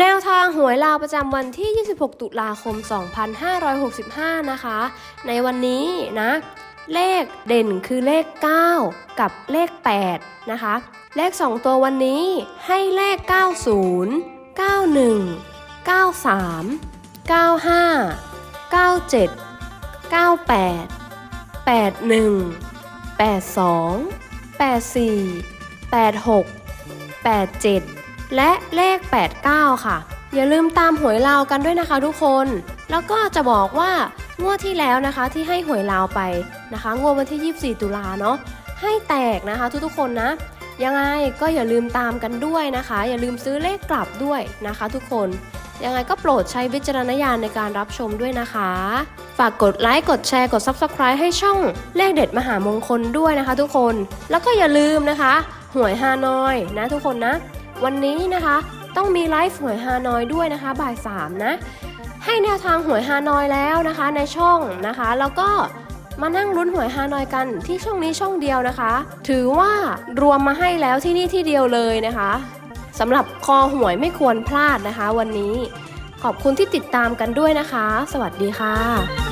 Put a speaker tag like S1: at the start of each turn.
S1: แนวทางหวยลาวประจำวันที่ 26 ตุลาคม 2565 นะคะ ในวันนี้นะ เลขเด่นคือเลข 9 กับเลข 8 นะคะ เลข 2 ตัววันนี้ให้เลข 90 91 93 95 97 98 81 82 84 86 87 และเลข 89 ค่ะ อย่าลืมตามหวยลาวกันด้วยนะคะทุกคน แล้วก็จะบอกว่างวดที่แล้วนะคะที่ให้หวยลาวไปนะคะงวดวันที่ 24 ตุลาเนาะให้แตกนะคะทุกๆคนนะ ยังไงก็อย่าลืมตามกันด้วยนะคะ อย่าลืมซื้อเลขกลับด้วยนะคะ ทุกคนยังไงก็โปรดใช้วิจารณญาณในการรับชมด้วยนะคะ ฝากกดไลค์ กดแชร์ กด Subscribe ให้ช่องเลขเด็ดมหามงคลด้วยนะคะทุกคน แล้วก็อย่าลืมนะคะ หวยฮานอยนะทุกคนนะ วันนี้นะคะ ต้องมีไลฟ์หวยฮานอยด้วยนะคะบ่ายสามนะให้แนวทางหวยฮานอยแล้วนะคะในช่องนะคะ แล้วก็มานั่งลุ้นหวยฮานอยกันที่ช่องนี้ช่องเดียวนะคะ ถือว่ารวมมาให้แล้วที่นี่ที่เดียวเลยนะคะสำหรับคอหวยไม่ควรพลาดนะคะ วันนี้ขอบคุณที่ติดตามกันด้วยนะคะ สวัสดีค่ะ